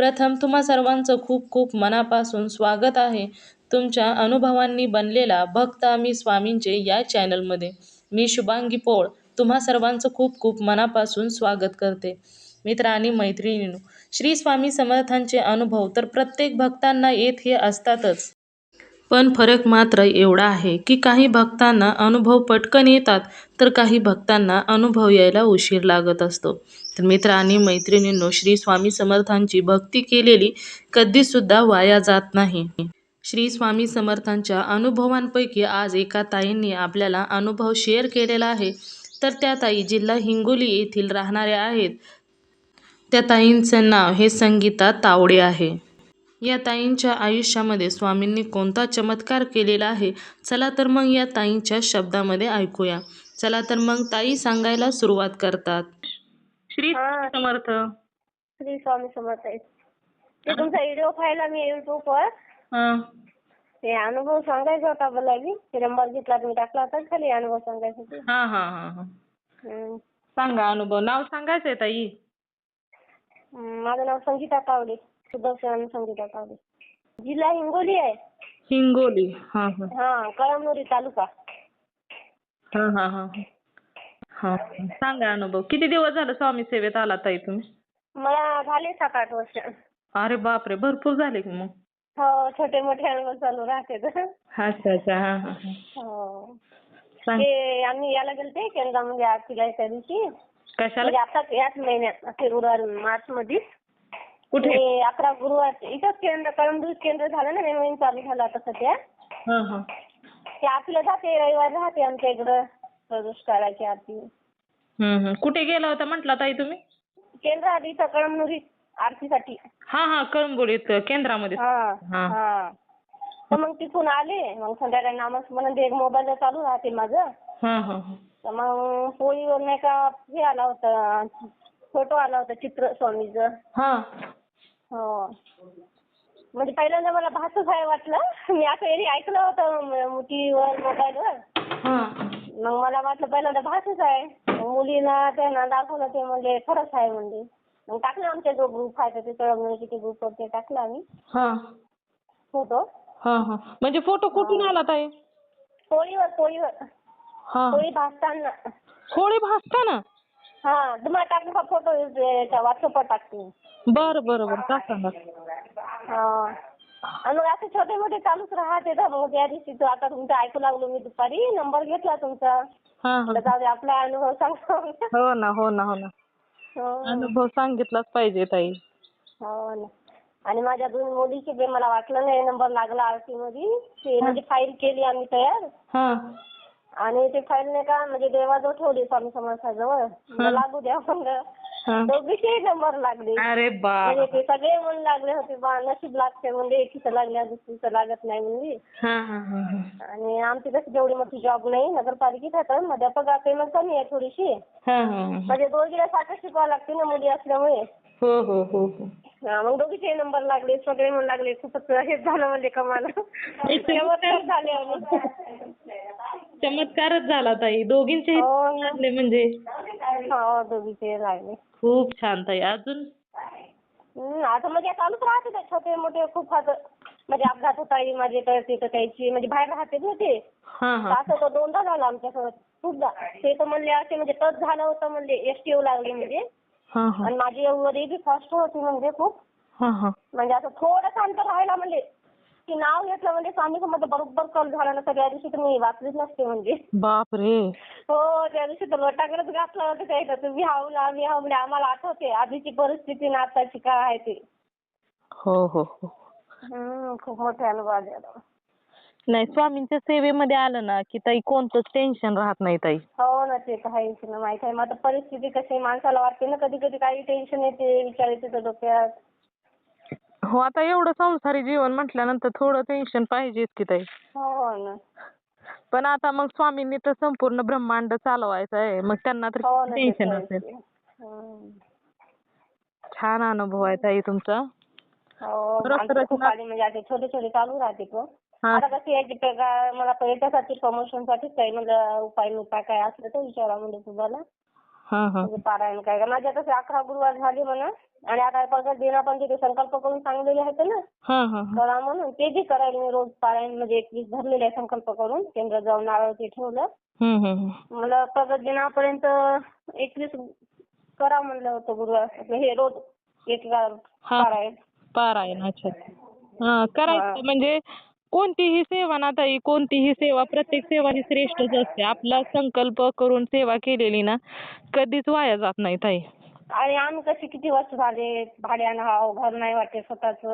प्रथम तुम्हा सर्वांचं खूप खूप मनापासून स्वागत आहे. तुमच्या अनुभवांनी बनलेला भक्त आम्ही स्वामींचे या चॅनलमध्ये. मी शुभांगी पोळ तुम्हा सर्वांचं खूप खूप मनापासून स्वागत करते. मित्र आणि मैत्रिणींनो श्री स्वामी समर्थांचे अनुभव तर प्रत्येक भक्तांना येत हे असतातच. पण फरक मात्र एवढा आहे की काही भक्तांना अनुभव पटकन येतात तर काही भक्तांना अनुभव यायला उशीर लागत असतो. मित्र आणि मैत्रिणींनो श्री स्वामी समर्थांची भक्ती केलेली कधीसुद्धा वाया जात नाही. श्री स्वामी समर्थांच्या अनुभवांपैकी आज एका ताईंनी आपल्याला अनुभव शेअर केलेला आहे. तर त्या ताई जिल्हा हिंगोली येथील राहणाऱ्या आहेत. त्या ताईंचं नाव हे संगीता तावडे आहे. या ताईंच्या आयुष्यामध्ये स्वामींनी कोणता चमत्कार केलेला आहे? चला तर मग या ताईंच्या शब्दामध्ये ऐकूया. चला तर मग ताई सांगायला सुरुवात करतात. श्री हा. समर्थ. श्री स्वामी समर्थ आहे ते तुमचा व्हिडिओ पाहिला मी युट्यूबवर हा. ते अनुभव सांगायचा होता मला बी ते नंबर घेतला मी टाकला होता खाली अनुभव सांगायसाठी हा हा हा हा. हम्म. सांगा अनुभव. नाव सांगायचंय ताई? हम्म, माझं नाव संगीता कावडे. सुदर्शन संगीता कावडे. जिल्हा हिंगोली आहे. हिंगोली. हा हा. हा कळमनुरी तालुका. हा हा हा हा. सांगा अनुभव. किती दिवस झालं स्वामी सेवेत आला ताई तुम्ही? मला झाले सात आठ वर्ष. अरे बापरे भरपूर झाले की मग? हो छोटे मोठे अनुभव चालू राहते अच्छा अच्छा. हा हा हा. हो. सांग. ते आम्ही याला गेलते केंद्रामध्ये आरतीला त्या दिवशी. कशाला? म्हणजे आता याच महिन्यात फेब्रुवारी मार्च मध्ये कुठे? ते अकरा गुरुवार इथंच केंद्र कळमदूत केंद्र झालं ना नवीन चालू झालं आता सध्या. हा हा. ते आरतीला जाते रविवारी राहते आमच्या इकडं. आरती हम्म हम्म. कुठे गेला होता म्हटला ताई तुम्ही? केंद्र आधी इथं कळमनुरी आरतीसाठी. हा हा कळंबोडीत केंद्रामध्ये. हा हा. हा. तर मग तिथून आले. मग संध्याकाळी नामस्मरण ते मोबाईल चालू राहते माझं. हा हा हा. तर मग पोळीवर नाही का हे आला होता फोटो आला होता चित्र स्वामीचं. हा. हो. म्हणजे पहिल्यांदा मला भासच आहे वाटलं. मी असं एरी ऐकलं होतं टीव्हीवर मोबाईलवर. हा. मग मला वाटलं पहिल्यांदा भासच आहे. मग मुलीला त्यांना दाखवलं ते म्हणजे खरंच आहे म्हणजे मग टाकलं आमच्या जो ग्रुप आहे तर तिथं किती ग्रुपवर ते टाकलं आम्ही. हा. फोटो. हा हा. म्हणजे फोटो कुठून आला ताई? पोळीवर पोळीवर हा. पोळी भासताना. होळी भासताना? हा तुम्हाला टाकलं का फोटो? व्हॉट्सअपवर टाकते बरं बरं बरं. टाका ना. हा. आणि मग असे छोटे मोठे चालूच राहते तर मग त्या दिवशी तो आता तुमचं ऐकू लागलो मी दुपारी. नंबर घेतला तुमचा. हा हा. जाऊ दे आपला अनुभव सांगतो. हो ना हो ना हो ना. हो. अनुभव सांगितलाच पाहिजे ताई. हो ना. आणि माझ्या दोन मुलीचे बी मला वाटलं नाही नंबर लागला आरती मध्ये ते म्हणजे फाईल केली आम्ही तयार. हा. आणि ते फाईल नाही का म्हणजे देवाजवळ ठेवली स्वामी समर्थाजवळ. लागू द्या म्हणलं हा. दोघीचे नंबर लागले. अरे म्हणजे ते सगळे म्हणू लागले होते बा नशीब लागते म्हणजे एकीचं लागल्या दुसरीचं लागत नाही म्हणजे हा हा हा हा. आणि आमची कशी जेवढी मोठी जॉब नाही नगरपालिकेत आहे तर मध्ये पगार पेमेंट कमी आहे थोडीशी. हा हा हा. म्हणजे दोघीला सारखं शिकवावं लागते ना मुली असल्यामुळे. हो हो हो हो. हा, मग दोघीचे नंबर लागले सगळे म्हणू लागले खूपच हेच झालं म्हणजे कमाल. चमत्कार झाले आम्ही. चमत्कारच झाला ताई. दोघींचे हो ना. लागले म्हणजे. हो दोघीचे लागले. खूप छान ताई. अजून? हम्म, आता म्हणजे चालूच राहते ते छोटे मोठे खूप आता म्हणजे अपघात होताही माझे तर तिथं त्याची म्हणजे बाहेर राहते ना ते. हा तर हा असं तर दोनदा झालं आमच्यासोबत. खूपदा. ते तर म्हणले असे म्हणजे टच झालं होतं म्हणजे एसटी येऊ लागली म्हणजे. आणि माझी एवढी बी फास्ट होती म्हणजे खूप. हा हा. म्हणजे असं थोडंसं अंतर राहिला म्हणजे की नाव घेतलं म्हणजे स्वामी समर्थ बरोबर कॉल झाला ना त्या दिवशी तर मी वाचलीच नसते म्हणजे. बाप रे हो त्या दिवशी तर लोटाकडेच घातलं होतं काही तर तुम्ही हावला मी हाव म्हणजे आम्हाला आठवते आधीची परिस्थिती ना आताची काय आहे ते. हो हो हो. हम्म, खूप मोठे अनुभव. नाही स्वामींच्या सेवेमध्ये आलं ना की ताई कोणतंच टेन्शन राहत नाही ताई. हो ना ते तर आहेच ना माहीत आहे. मग आता परिस्थिती कशी आहे, माणसाला वाटते ना कधी कधी काही टेन्शन येते विचार येते तर डोक्यात. हो आता एवढं संसारी जीवन म्हटल्यानंतर थोडं टेन्शन पाहिजेच की ताई. हो ना. पण आता मग स्वामींनी तर संपूर्ण ब्रह्मांड चालवायचं आहे. मग त्यांना तर हो ना ते टेन्शन तर असेल आहेच. हम्म. छान अनुभव आहे ताई तुमचा. हो खरंच आमचं खरंच खूप ना. आधी म्हणजे छोटे छोटे चालू राहते हा. आता कशी याची पगार मला पर्यटकासाठी प्रमोशन साठीच काही म्हणजे उपाय उपाय काय असलं तर विचारा म्हणजे तुम्हाला हा हा म्हणजे पारायण काय माझ्या तसे अकरा गुरुवार झाले म्हणा आणि आता पगार देणं पण तिथे संकल्प करून सांगलेले आहेत ना हा हा हा. करा म्हणून ते बी करायला मी रोज पारायण म्हणजे एकवीस धरलेले आहे संकल्प करून केंद्र जाऊन नारळ ते ठेवलं हम्म हम्म हम्म. मला पगार दिनापर्यंत एकवीस करा म्हणलं होतं गुरुवार आपलं हे रोज एक हा. पारायण पारायण अच्छा हा करायचं. म्हणजे कोणतीही सेवा ना ताई कोणतीही सेवा प्रत्येक सेवा ही श्रेष्ठच असते आपला संकल्प करून सेवा केलेली ना कधीच वाया जात नाही ताई. आणि आम्ही कशी किती वर्ष झाले भाड्यानं हाव घर नाही वाटते स्वतःच.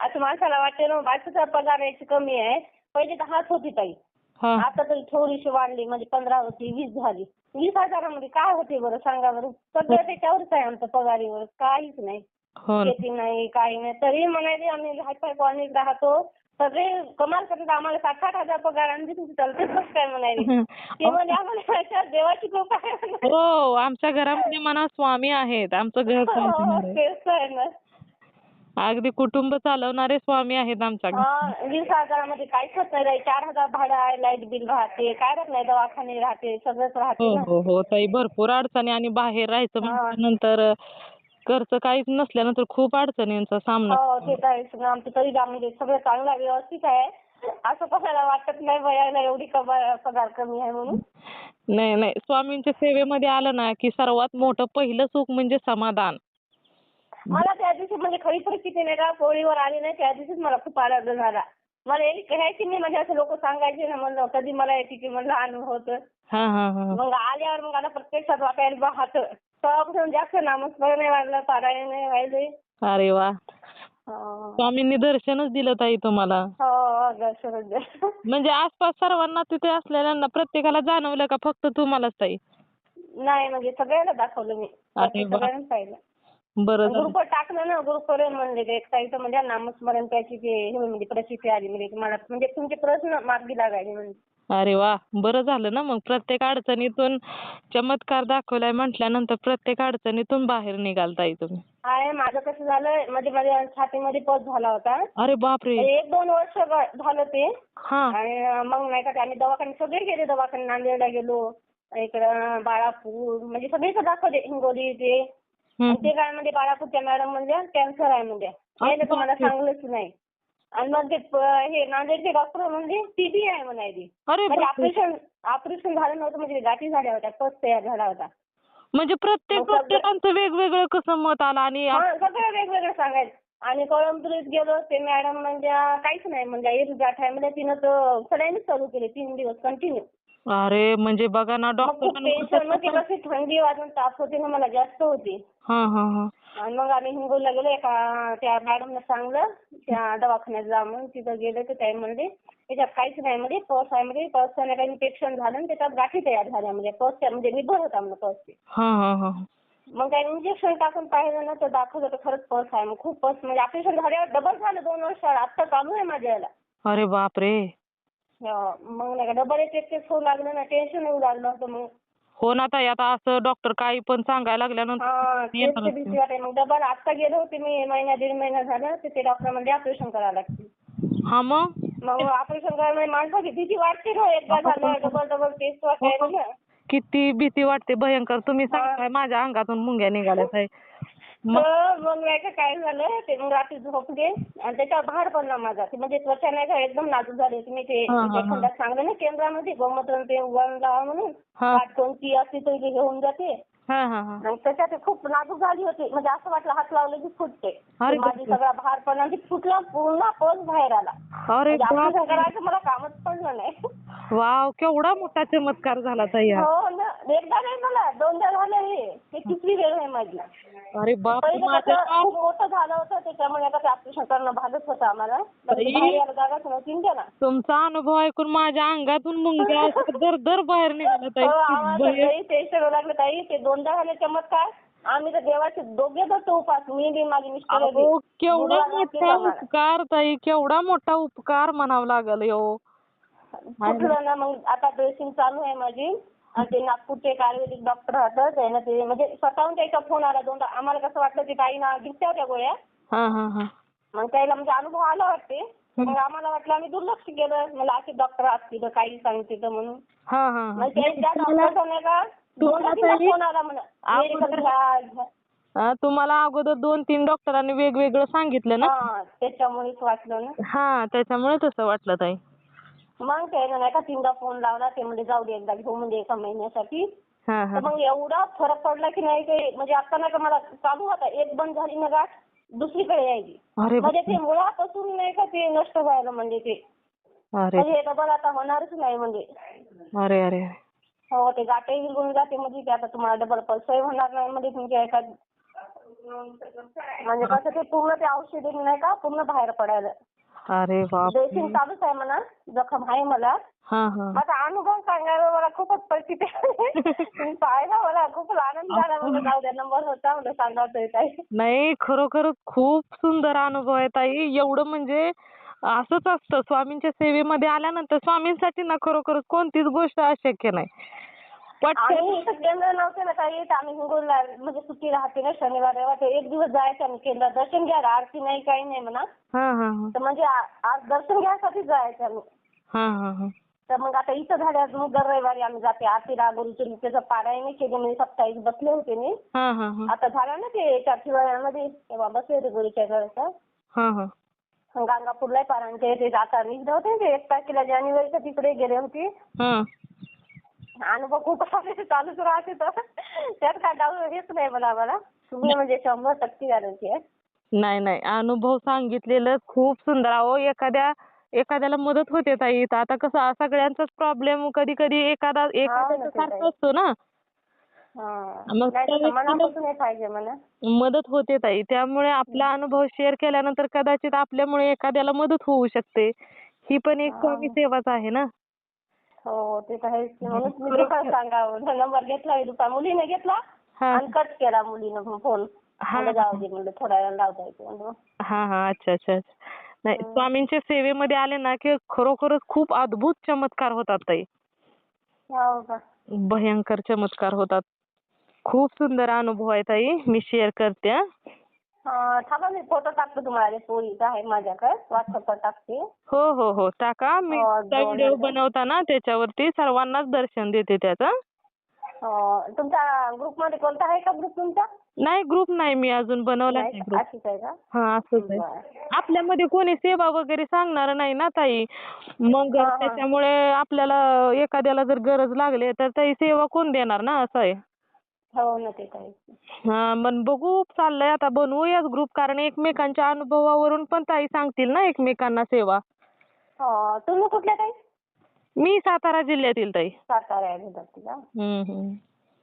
असं माणसाला वाटते ना बायकोचा पगार याची कमी आहे. पहिले दहाच होती ताई. हा. आता तरी थोडीशी वाढली म्हणजे पंधरा होती वीस झाली. वीस हजारामध्ये काय होते बरं सांगा बरं? सगळं त्याच्यावरच आहे आमचं पगारीवर काहीच नाही. हो ना. शेती नाही काही नाही. तरी म्हणाले आम्ही हायफाय कॉलनीत राहतो. सगळे कमाल करतात आम्हाला साठ साठ हजार पगार आणि तुमची चालतेच कसं काय म्हणाले ते म्हणे आम्हाला देवाची कृपा आहे. हो आमच्या घरामध्ये म्हणा स्वामी आहेत आमचं घर हो, तेच आहे ना अगदी कुटुंब चालवणारे स्वामी आहेत आमच्या. हा वीस हजारामध्ये काहीच होत नाही. चार हजार भाडं आहे लाइट बिल राहते काय राहत नाही दवाखाने राहते सगळंच हो राहते ना हो हो ताई भरपूर अडचणी आणि बाहेर राहायचं हा. खर्च काहीच नसल्यानंतर खूप अडचणींचा सामना. हो ते तर आहेच ना. आमचं तरी म्हणजे सगळं चांगलं आहे, व्यवस्थित आहे. असं कोणाला वाटत नाही बयाला एवढी कमा- पगार कमी आहे म्हणून. नाही नाही. स्वामींच्या सेवेमध्ये आलं ना की सर्वात मोठं पहिलं सुख म्हणजे समाधान. मला त्या दिवशी म्हणजे खरी परिस्थिती नाही का पोळीवर आली नाही त्या दिवशीच मला खूप आनंद झाला. मला एक घ्यायची नाही म्हणजे असं लोक सांगायचे ना म्हणलं कधी मला याची की म्हणलं अनुभव होतं. हा हा हा. मग आल्यावर मग आता प्रत्यक्षात वाटायला पाहत तेव्हापासून जास्त नामस्मरण नाही वाढलं पारायण नाही व्हायले. अरे वा. हो. स्वामींनी दर्शनच दिलं ताई तुम्हाला. हो. म्हणजे आसपास सर्वांना तिथे असलेल्यांना प्रत्येकाला जाणवलं का फक्त तुम्हालाच ताई? नाही म्हणजे सगळ्यांना दाखवलं मी. अरे वा. सगळ्यांना पाहिलं. बरं झालं. ग्रुपवर टाकलं ना ग्रुपवर म्हणले ते एक ताईचं म्हणजे नामस्मरण त्याची ते हे म्हणजे प्रसिद्धी आली म्हणजे मला म्हणजे तुमचे प्रश्न मार्गी लागायचे म्हणजे अरे वा बरं झालं ना मग. प्रत्येक अडचणीतून चमत्कार दाखवलाय म्हटल्यानंतर प्रत्येक अडचणीतून बाहेर निघाल ताई तुम्ही. आहे माझं कसं झालं मध्ये माझ्या छातीमध्ये पस झाला होता. अरे बापरे. एक दोन वर्ष झालं ते. हा. आणि मग नाही का ते आम्ही दवाखाने सगळे गेले दवाखाने नांदेडला गेलो. इकडं बाळापूर म्हणजे सगळीकडे दाखवले हिंगोली ते. आणि ते काय म्हणजे बाळापूरच्या मॅडम म्हणजे कॅन्सर आहे म्हणजे यायला तुम्हाला. सांगलंच नाही. आणि मग ते प- हे नांदेडचे डॉक्टर म्हणजे टीबी आहे म्हणायची अरे म्हणजे बापरे. ऑपरेशन ऑपरेशन झालं नव्हतं म्हणजे गाठी झाल्या होत्या पस तयार झाला होता. म्हणजे प्रत्येक मग सगळं- प्रत्येकांचं वेगवेगळं कसं मत आलं आणि हा सगळं वेगवेगळं सांगायचं. आणि कळमनुरीत गेलो ते मॅडम म्हणजे काहीच नाही म्हणजे एक गाठ आहे म्हणजे तिनं तर सलाईनच चालू केली तीन दिवस कंटिन्यू अरे म्हणजे बघा ना मग खूप टेन्शनमध्ये डॉक्टर कशी थंडी वाजून ताप होते ना मला जास्त होती. हा हा हा. आणि मग आम्ही हिंगोलीला गेलो एका त्या मॅडमने सांगलं त्या दवाखान्यात जा म्हणून तिथं गेलो तर त्या म्हणले त्याच्यात काहीच नाही. म्हणजे पस आहे. म्हणजे पसने काही इन्फेक्शन झालं आणि त्याच्यात गाठी तयार झाल्या. म्हणजे पस म्हणजे निभर होता म्हणजे हा हा हा. मग काही इंजेक्शन टाकून पाहिलं ना तर दाखवलं तर खरंच पस आहे. मग खूप पस म्हणजे ऑपरेशन झाल्यावर डबल झालं दोन वर्ष. आत्ता चालू आहे माझ्या याला. अरे बापरे. हो, मग नाही का डबल एक एक होऊ लागलं ना टेन्शन येऊ लागलं होतं. मग हो ना ताई आता असं डॉक्टर काही पण सांगायला लागल्यानंतर हा तेच येणारच ते ते. भीती वाटाय मग डबल आता गेलो होते मी महिना दीड महिना झाला तर ते डॉक्टर म्हणजे ऑपरेशन करावं लागते. हा मग? मग ऑपरेशन करायला माणसाची भीती वाटते ना एकदा झालं डबल डबल टेस्ट वाटायला. ना किती भीती वाटते भयंकर. तुम्ही सांगताय माझ्या अंगातून मुंग्या निघाल्या ताई. तर मग नाही का काय झालं ते मग रात्री झोपले आणि त्याच्यावर भार पडला माझा. ते म्हणजे त्वचा नाही का एकदम नाजूक झाली होती मी ते हा, हा, हा. एखाद्यात सांगलं ना केंद्रामध्ये गोमूत्र ते उगवून लावा म्हणून. हा. वाट कोणती असली तरी ते घेऊन जाते. हा हा हा. आणि त्याच्यात ते खूप नाजूक झाली होती. म्हणजे असं वाटलं हात लावलं की फुटते. अरे माझी बापरे. सगळा भार पडला आणि ती फुटला पूर्ण पस बाहेर आला. अरे म्हणजे मला कामच पडलं नाही. वाव केवढा मोठा चमत्कार झाला ताई हा. हो ना एकदा नाही मला दोनदा झालं हे. हे तिसरी वेळ आहे माझी. अरे बाप पहिलं माझ्या कसं खूप मोठं झालं होतं त्याच्यामुळे आता ते ऑपरेशन करणं भागच होतं आम्हाला. पण ते बाई. बाहेर यायला जागाच नव्हती ना त्याला. तुमचा अनुभव ऐकून माझ्या अंगातून मुंग्या असं दर दर बाहेर निघाल्या ताई. हो, खूप आम्हाला भय- सगळी टेन्शन लागलं ताई. ते दोनदा झाले चमत्कार. आम्ही तर देवाचे दोघे धरतो उपास मी बी माझी मिस्टर अहो केवढा मोठा. उपकार ताई केवढा मोठा उपकार म्हणावं लागल हो कुठलं ना मग आता ड्रेसिंग चालू आहे माझी. आणि ते नागपूरचे एक आयुर्वेदिक डॉक्टर होतं त्यानं ते म्हणजे स्वतःहून त्याचा फोन आला दोनदा. आम्हाला कसं वाटलं की ताईनं घेतल्या होत्या गोळ्या. हा हा हा. मग त्याला म्हणजे अनुभव आला वाटते. मग आम्हाला वाटलं आम्ही दुर्लक्ष केलं. मला असे डॉक्टर असतील काही सांगतील म्हणून. हा हा हा. मग ते त्या नाही का तीनदा फोन आला म्हणा. हा, तुम्हाला अगोदर दोन तीन डॉक्टरांनी वेगवेगळं सांगितलं ना? हा त्याच्यामुळेच वाटलं ना. हा त्याच्यामुळे तसं वाटलं ताई. मग त्यानं नाही का तीनदा फ़ोन लावला ते म्हणजे जाऊ दे एकदा घेऊ म्हणजे एका महिन्यासाठी. हा तर हा मग एवढा फरक पडला की नाही ते म्हणजे आता नाही का मला चालू होता एक बंद झाली ना गाठ दुसरीकडे यायची. अरे म्हणजे ते मुळापासून नाही का ते नष्ट व्हायला म्हणजे ते. अरे. म्हणजे हे डबल आता होणारच नाही म्हणजे. अरे अरे हो ते गाठही विरघळून जाते म्हणजे ते आता तुम्हाला डबल पल्सही होणार नाही म्हणजे तुमच्या एखाद म्हणजे कसं ते पूर्ण ते औषधी नाही का पूर्ण बाहेर पडायला. अरे बाप ड्रेसिंग चालूच आहे म्हणा जखम आहे मला. हा हा. माझा अनुभव सांगायला मला खूपच परिस्थिती आहे. पाहायला मला खूप आनंद झाला म्हणजे जाऊ द्या नंबर होता म्हणलं सांगावतोय काही. नाही खरोखरच खूप सुंदर अनुभव आहे ताई. एवढं म्हणजे असंच असतं. स्वामींच्या सेवेमध्ये आल्यानंतर स्वामींसाठी ना खरोखरच कोणतीच गोष्ट अशक्य नाही. पटकन. आम्ही केंद्र नव्हते ना काही आम्ही हिंगोलीला म्हणजे सुट्टी राहते ना शनिवार रविवार एक दिवस जायचं आम्ही केंद्रात. दर्शन घ्यायला आरती नाही काही नाही म्हणा. हा हा हा. तर म्हणजे आ- आज दर्शन घ्यायसाठीच जायचं आम्ही. हा हा हा. तर मग आता इथं झाल्यावर मग दर रविवारी आम्ही जाते. आरतीला गुरुचरित्राचं त्याचं पारायण केले म्हणजे सप्ताहिक बसले होते मी. हा हा हा. आता झालं ना ते एका हिवाळ्यामध्ये तेव्हा बसले होते गुरुच्या घराचं हा हा. गंगापूरला पारायण ते ते आता निघले होते ते. एक तारखेला जानेवारीच्या तिकडे गेले होते. हा. अनुभव खूप आले चालूच राहते तर. त्यात काय डाऊट हेच नाही मला मला तुम्ही म्हणजे शंभर टक्के गॅरंटी आहे. नाही नाही. अनुभव सांगितलेलं खूप सुंदर. अहो एखाद्या एखाद्याला मदत होते ताई. आता कसं सगळ्यांचाच प्रॉब्लेम कधी कधी एखादा एखाद्याचा सारखा असतो ना. मग मनापासून हे पाहिजे मला मदत होते ताई. त्यामुळे आपला अनुभव शेअर केल्यानंतर कदाचित आपल्यामुळे एखाद्याला मदत होऊ शकते. ही पण एक स्वामी सेवाच आहे ना. हो ते तर आहेच म्हणून मी दुपार सांगावं नंबर घेतला मी दुपार मुलीने घेतला आणि कट केला मुलीनं फोन हा. म्हणलं जाऊ दे म्हणलं थोड्या वेळानं लावता येते म्हणलं. हा हा. अच्छा अच्छा अच्छा. नाही स्वामींच्या सेवेमध्ये आले ना की खरोखरच खूप अद्भुत चमत्कार होतात ताई. हो का? भयंकर चमत्कार होतात. खूप सुंदर अनुभव आहे ताई. मी शेअर करते थांबा मी फोटो टाकतो तुम्हाला. ते पोरीचा आहे माझ्याकडे. व्हॉट्सअपवर टाकते. हो हो हो. टाका. मी हो, व्हिडिओ दोन- बनवताना त्याच्यावरती सर्वांनाच दर्शन देते त्याचं. तुमच्या ग्रुपमध्ये कोणता आहे का ग्रुप तुमचा? नाही ग्रुप नाही. मी अजून बनवला नाही? ग्रुप. अशीच आहे का? हा असंच आहे. बरं. आपल्यामध्ये कोणी सेवा वगैरे सांगणार नाही ना ताई? मग हा, हा. त्याच्यामुळे आपल्याला एखाद्याला जर गरज लागली तर ताई सेवा कोण देणार ना असं आहे? हो ना ते काय. हा मग बघू चाललंय आता बनवूयाच ग्रुप कारण एकमेकांच्या अनुभवावरून पण ताई सांगतील ना एकमेकांना सेवा. हो तुम्ही कुठल्या ताई? मी सातारा जिल्ह्यातील ताई. सातारा आहे विद्यार्थी का? हम्म हम्म.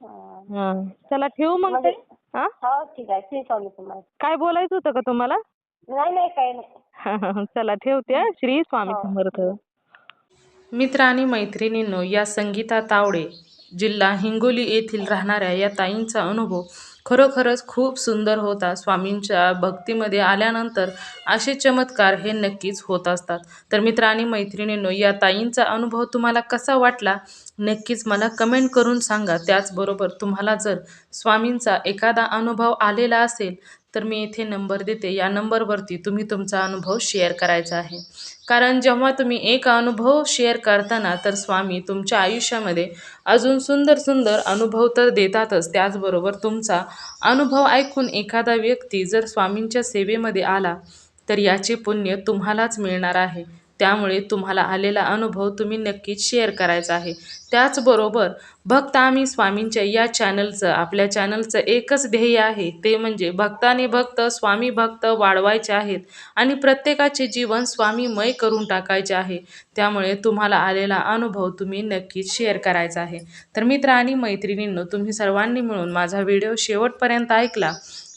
हा. हा चला ठेवू मग म्हणजे- ताई हा? हो ठीक आहे तुम्हाला. काय बोलायचं होतं का तुम्हाला? नाही नाही काही नाही. चला ठेवते हा. श्री स्वामी हो. समर्थ. मित्र आणि मैत्रिणींनो या संगीता तावडे जिल्हा हिंगोली येथील राहणाऱ्या या ताईंचा अनुभव खरोखरच खूप सुंदर होता. स्वामींच्या भक्तीमध्ये आल्यानंतर असे चमत्कार हे नक्कीच होत असतात. तर मित्र आणि मैत्रिणींनो या ताईंचा अनुभव तुम्हाला कसा वाटला? नक्कीच मला कमेंट करून सांगा. त्याचबरोबर तुम्हाला जर स्वामींचा एखादा अनुभव आलेला असेल तर मी इथे नंबर देते. या नंबरवरती तुम्ही तुमचा अनुभव शेअर करायचा आहे. कारण जेव्हा तुम्ही एक अनुभव शेअर करताना तर स्वामी तुमच्या आयुष्यामध्ये अजून सुंदर सुंदर अनुभव तर देतातच. त्याचबरोबर तुमचा अनुभव ऐकून एखादा व्यक्ती जर स्वामींच्या सेवेमध्ये आला तर याचे पुण्य तुम्हालाच मिळणार आहे. त्यामुळे तुम्हाला आलेला अनुभव तुम्ही नक्कीच शेअर करायचा आहे. त्याचबरोबर भक्त आम्ही स्वामींच्या या चॅनलचं आपल्या चॅनलचं एकच ध्येय आहे ते म्हणजे भक्ताने भक्त स्वामी भक्त वाढवायचे आहेत आणि प्रत्येकाचे जीवन स्वामीमय करून टाकायचे आहे. त्यामुळे तुम्हाला आलेला अनुभव तुम्ही नक्कीच शेअर करायचा आहे. तर मित्र आणि मैत्रिणींनो तुम्ही सर्वांनी मिळून माझा व्हिडिओ शेवटपर्यंत ऐकला.